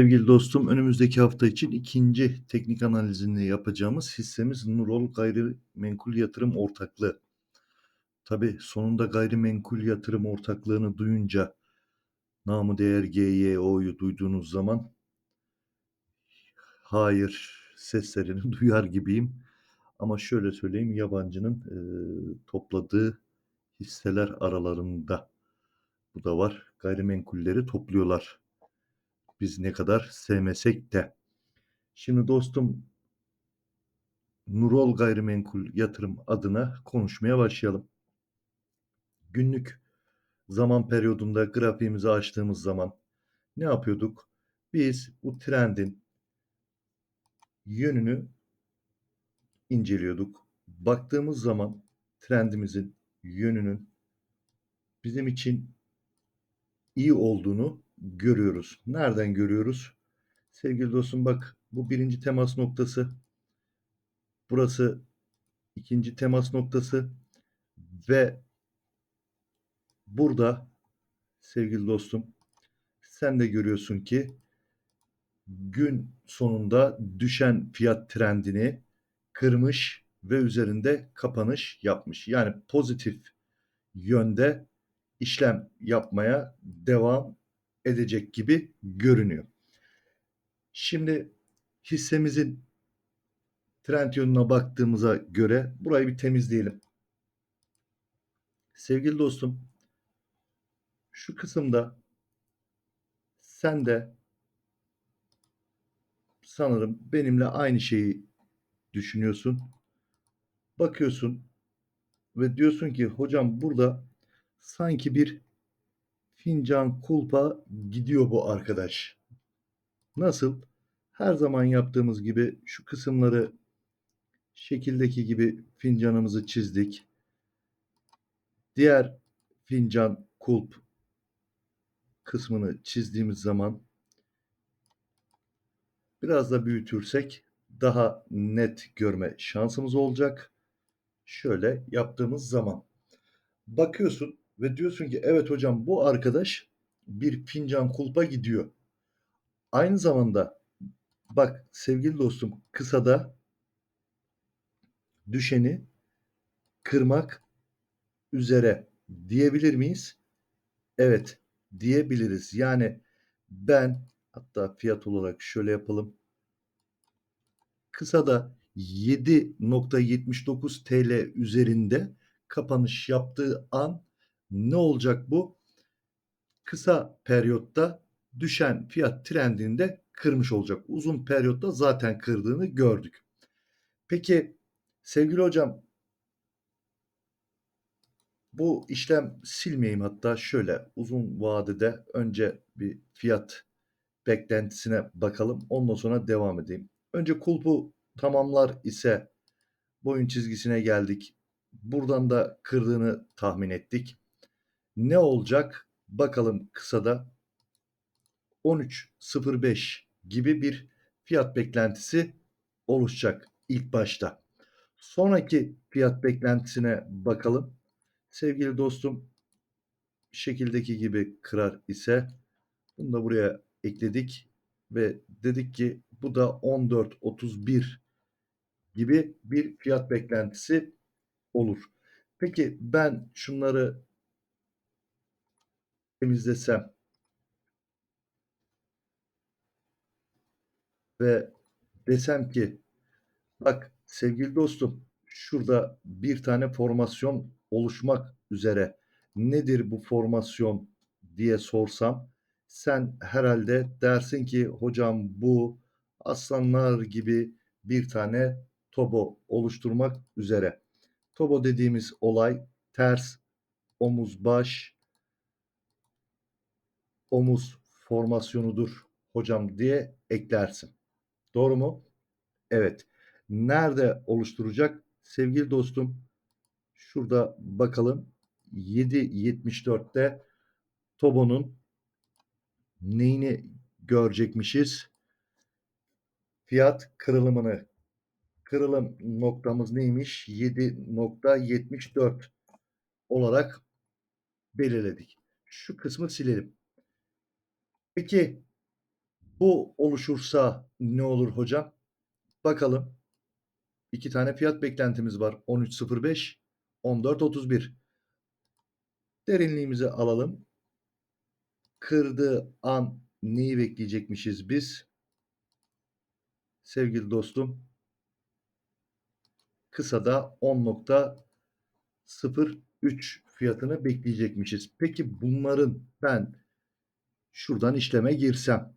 Sevgili dostum, önümüzdeki hafta için ikinci teknik analizini yapacağımız hissemiz Nurol Gayrimenkul Yatırım Ortaklığı. Tabi sonunda gayrimenkul yatırım ortaklığını duyunca namı değer GYO'yu duyduğunuz zaman hayır seslerini duyar gibiyim. Ama şöyle söyleyeyim yabancının e, topladığı hisseler aralarında bu da var. Gayrimenkulleri topluyorlar biz ne kadar sevmesek de. Şimdi dostum Nurol Gayrimenkul Yatırım adına konuşmaya başlayalım. Günlük zaman periyodunda grafiğimizi açtığımız zaman ne yapıyorduk? Biz bu trendin yönünü inceliyorduk. Baktığımız zaman trendimizin yönünün bizim için iyi olduğunu görüyoruz. Nereden görüyoruz? Sevgili dostum bak bu birinci temas noktası. Burası ikinci temas noktası ve burada sevgili dostum sen de görüyorsun ki gün sonunda düşen fiyat trendini kırmış ve üzerinde kapanış yapmış. Yani pozitif yönde işlem yapmaya devam edecek gibi görünüyor. Şimdi hissemizin trend yönüne baktığımıza göre burayı bir temizleyelim. Sevgili dostum, şu kısımda sen de sanırım benimle aynı şeyi düşünüyorsun. Bakıyorsun ve diyorsun ki hocam burada sanki bir fincan kulpa gidiyor bu arkadaş. Nasıl? Her zaman yaptığımız gibi şu kısımları şekildeki gibi fincanımızı çizdik. Diğer fincan kulp kısmını çizdiğimiz zaman biraz da büyütürsek daha net görme şansımız olacak. Şöyle yaptığımız zaman bakıyorsun ve diyorsun ki evet hocam bu arkadaş bir fincan kulpa gidiyor. Aynı zamanda bak sevgili dostum kısada düşeni kırmak üzere diyebilir miyiz? Evet diyebiliriz. Yani ben hatta fiyat olarak şöyle yapalım. Kısada 7.79 TL üzerinde kapanış yaptığı an ne olacak bu? Kısa periyotta düşen fiyat trendini de kırmış olacak. Uzun periyotta zaten kırdığını gördük. Peki sevgili hocam bu işlem silmeyeyim hatta şöyle uzun vadede önce bir fiyat beklentisine bakalım. Ondan sonra devam edeyim. Önce kulpu tamamlar ise boyun çizgisine geldik. Buradan da kırdığını tahmin ettik. Ne olacak? Bakalım kısada 13.05 gibi bir fiyat beklentisi oluşacak ilk başta. Sonraki fiyat beklentisine bakalım. Sevgili dostum şekildeki gibi kırar ise bunu da buraya ekledik ve dedik ki bu da 14.31 gibi bir fiyat beklentisi olur. Peki ben şunları temizlesem ve desem ki bak sevgili dostum şurada bir tane formasyon oluşmak üzere nedir bu formasyon diye sorsam sen herhalde dersin ki hocam bu aslanlar gibi bir tane tobo oluşturmak üzere. Tobo dediğimiz olay ters omuz baş omuz formasyonudur hocam diye eklersin. Doğru mu? Evet. Nerede oluşturacak? Sevgili dostum şurada bakalım 7.74'te Tobo'nun neyini görecekmişiz? Fiyat kırılımını. Kırılım noktamız neymiş? 7.74 olarak belirledik. Şu kısmı silelim. Peki bu oluşursa ne olur hocam? Bakalım. İki tane fiyat beklentimiz var. 13.05, 14.31. Derinliğimizi alalım. Kırdığı an neyi bekleyecekmişiz biz? Sevgili dostum, kısada 10.03 fiyatını bekleyecekmişiz. Peki bunların ben şuradan işleme girsem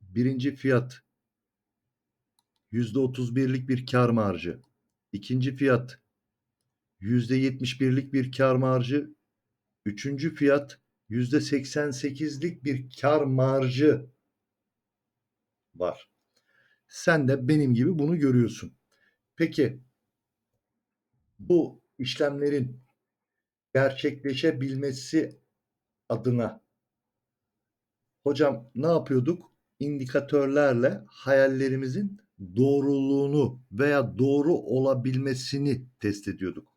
birinci fiyat %31'lik bir kar marjı. İkinci fiyat %71'lik bir kar marjı. Üçüncü fiyat %88'lik bir kar marjı var. Sen de benim gibi bunu görüyorsun. Peki bu işlemlerin gerçekleşebilmesi adına hocam ne yapıyorduk? İndikatörlerle hayallerimizin doğruluğunu veya doğru olabilmesini test ediyorduk.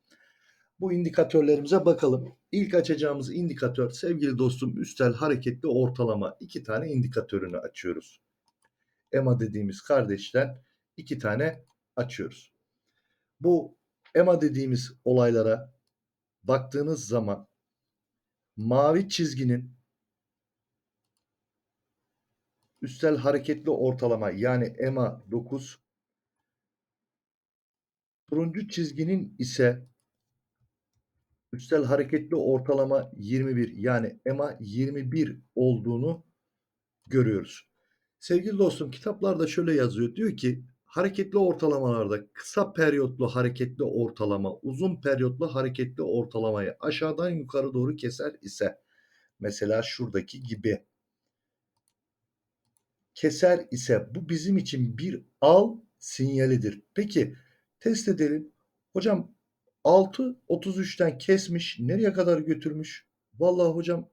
Bu indikatörlerimize bakalım. İlk açacağımız indikatör sevgili dostum üstel hareketli ortalama. iki tane indikatörünü açıyoruz. EMA dediğimiz kardeşten iki tane açıyoruz. Bu EMA dediğimiz olaylara baktığınız zaman mavi çizginin üstel hareketli ortalama yani EMA 9 turuncu çizginin ise üstel hareketli ortalama 21 yani EMA 21 olduğunu görüyoruz. Sevgili dostum kitaplarda şöyle yazıyor. Diyor ki hareketli ortalamalarda kısa periyotlu hareketli ortalama uzun periyotlu hareketli ortalamayı aşağıdan yukarı doğru keser ise mesela şuradaki gibi keser ise bu bizim için bir al sinyalidir. Peki test edelim. Hocam 6.33'ten kesmiş. Nereye kadar götürmüş? Vallahi hocam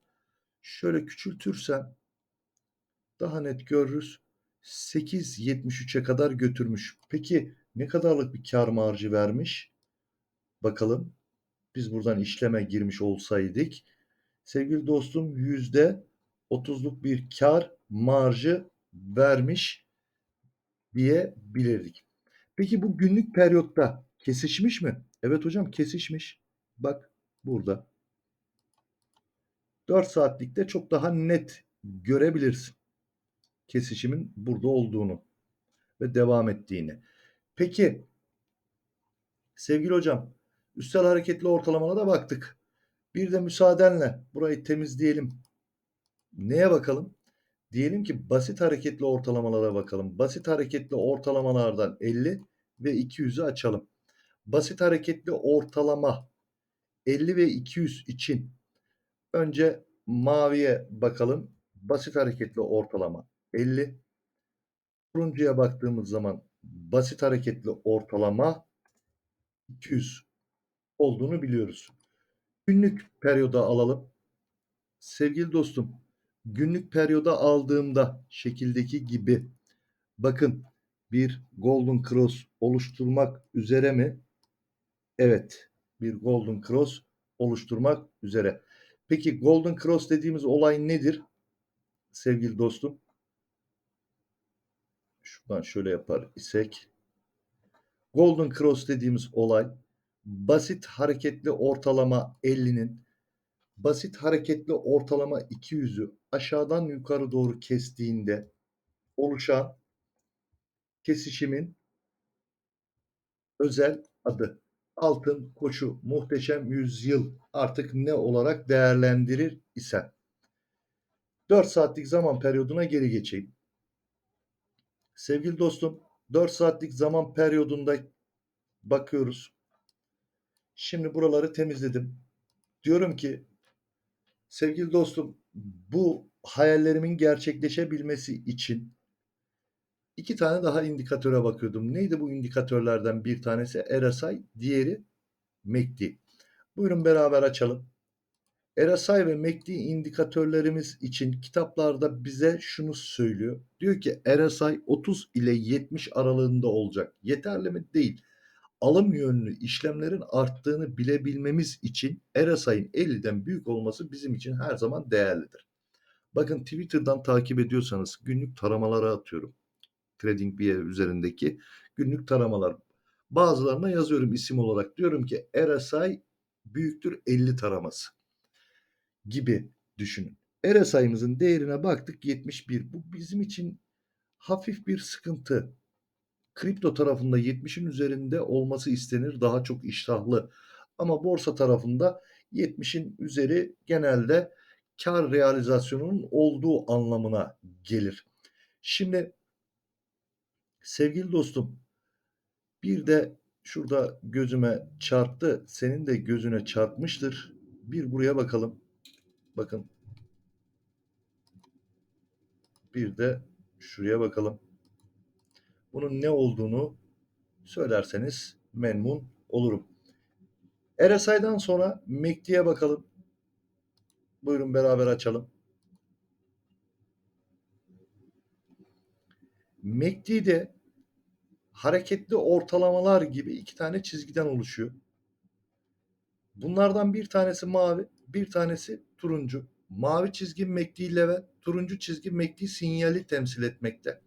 şöyle küçültürsem daha net görürüz. 8.73'e kadar götürmüş. Peki ne kadarlık bir kar marjı vermiş? Bakalım. Biz buradan işleme girmiş olsaydık sevgili dostum yüzde 30'luk bir kar marjı vermiş diyebilirdik. Peki bu günlük periyotta kesişmiş mi? Evet hocam kesişmiş. Bak burada. 4 saatlikte çok daha net görebilirsin. Kesişimin burada olduğunu ve devam ettiğini. Peki sevgili hocam üstel hareketli ortalamana da baktık. Bir de müsaadenle burayı temizleyelim. Neye bakalım? Diyelim ki basit hareketli ortalamalara bakalım. Basit hareketli ortalamalardan 50 ve 200'ü açalım. Basit hareketli ortalama 50 ve 200 için önce maviye bakalım. Basit hareketli ortalama 50. Turuncuya baktığımız zaman basit hareketli ortalama 200 olduğunu biliyoruz. Günlük periyoda alalım. Sevgili dostum, günlük periyoda aldığımda şekildeki gibi bakın bir golden cross oluşturmak üzere mi? Evet, bir golden cross oluşturmak üzere. Peki golden cross dediğimiz olay nedir? Sevgili dostum. Şuradan şöyle yapar isek. Golden cross dediğimiz olay basit hareketli ortalama 50'nin basit hareketli ortalama 200'ü aşağıdan yukarı doğru kestiğinde oluşan kesişimin özel adı. Altın koşu muhteşem yüzyıl artık ne olarak değerlendirir ise 4 saatlik zaman periyoduna geri geçeyim. Sevgili dostum 4 saatlik zaman periyodunda bakıyoruz. Şimdi buraları temizledim. Diyorum ki sevgili dostum bu hayallerimin gerçekleşebilmesi için iki tane daha indikatöre bakıyordum. Neydi bu indikatörlerden bir tanesi RSI, diğeri MACD. Buyurun beraber açalım. RSI ve MACD indikatörlerimiz için kitaplarda bize şunu söylüyor. Diyor ki RSI 30 ile 70 aralığında olacak. Yeterli mi? Değil. Alım yönlü işlemlerin arttığını bilebilmemiz için RSI'nin 50'den büyük olması bizim için her zaman değerlidir. Bakın Twitter'dan takip ediyorsanız günlük taramalara atıyorum. TradingView üzerindeki günlük taramalar. Bazılarına yazıyorum isim olarak. Diyorum ki RSI büyüktür 50 taraması gibi düşünün. RSI'mızın değerine baktık 71. Bu bizim için hafif bir sıkıntı. Kripto tarafında 70'in üzerinde olması istenir. Daha çok iştahlı. Ama borsa tarafında 70'in üzeri genelde kar realizasyonunun olduğu anlamına gelir. Şimdi sevgili dostum bir de şurada gözüme çarptı. Senin de gözüne çarpmıştır. Bir buraya bakalım. Bakın. Bir de şuraya bakalım. Bunun ne olduğunu söylerseniz memnun olurum. RSI'dan sonra MACD'ye bakalım. Buyurun beraber açalım. MACD'de hareketli ortalamalar gibi iki tane çizgiden oluşuyor. Bunlardan bir tanesi mavi, bir tanesi turuncu. Mavi çizgi MACD level, turuncu çizgi MACD sinyali temsil etmekte.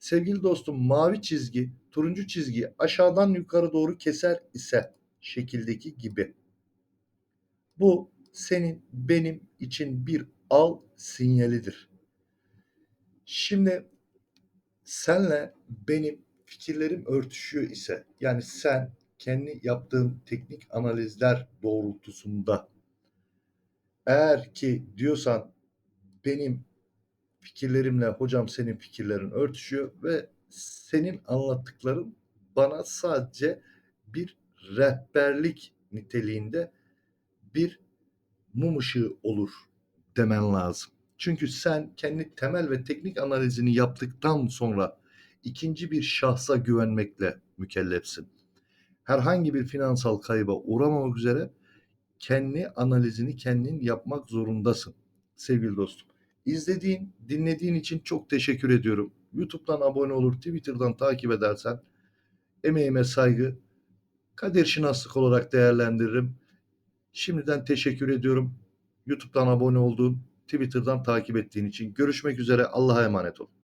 Sevgili dostum mavi çizgi, turuncu çizgi aşağıdan yukarı doğru keser ise şekildeki gibi. Bu senin benim için bir al sinyalidir. Şimdi senle benim fikirlerim örtüşüyor ise yani sen kendi yaptığın teknik analizler doğrultusunda eğer ki diyorsan benim fikirlerimle hocam senin fikirlerin örtüşüyor ve senin anlattıkların bana sadece bir rehberlik niteliğinde bir mum ışığı olur demen lazım. Çünkü sen kendi temel ve teknik analizini yaptıktan sonra ikinci bir şahsa güvenmekle mükellefsin. Herhangi bir finansal kayba uğramamak üzere kendi analizini kendin yapmak zorundasın sevgili dostum. İzlediğin, dinlediğin için çok teşekkür ediyorum. YouTube'dan abone olur, Twitter'dan takip edersen emeğime saygı, kader şinaslık olarak değerlendiririm. Şimdiden teşekkür ediyorum. YouTube'dan abone olduğun, Twitter'dan takip ettiğin için. Görüşmek üzere. Allah'a emanet olun.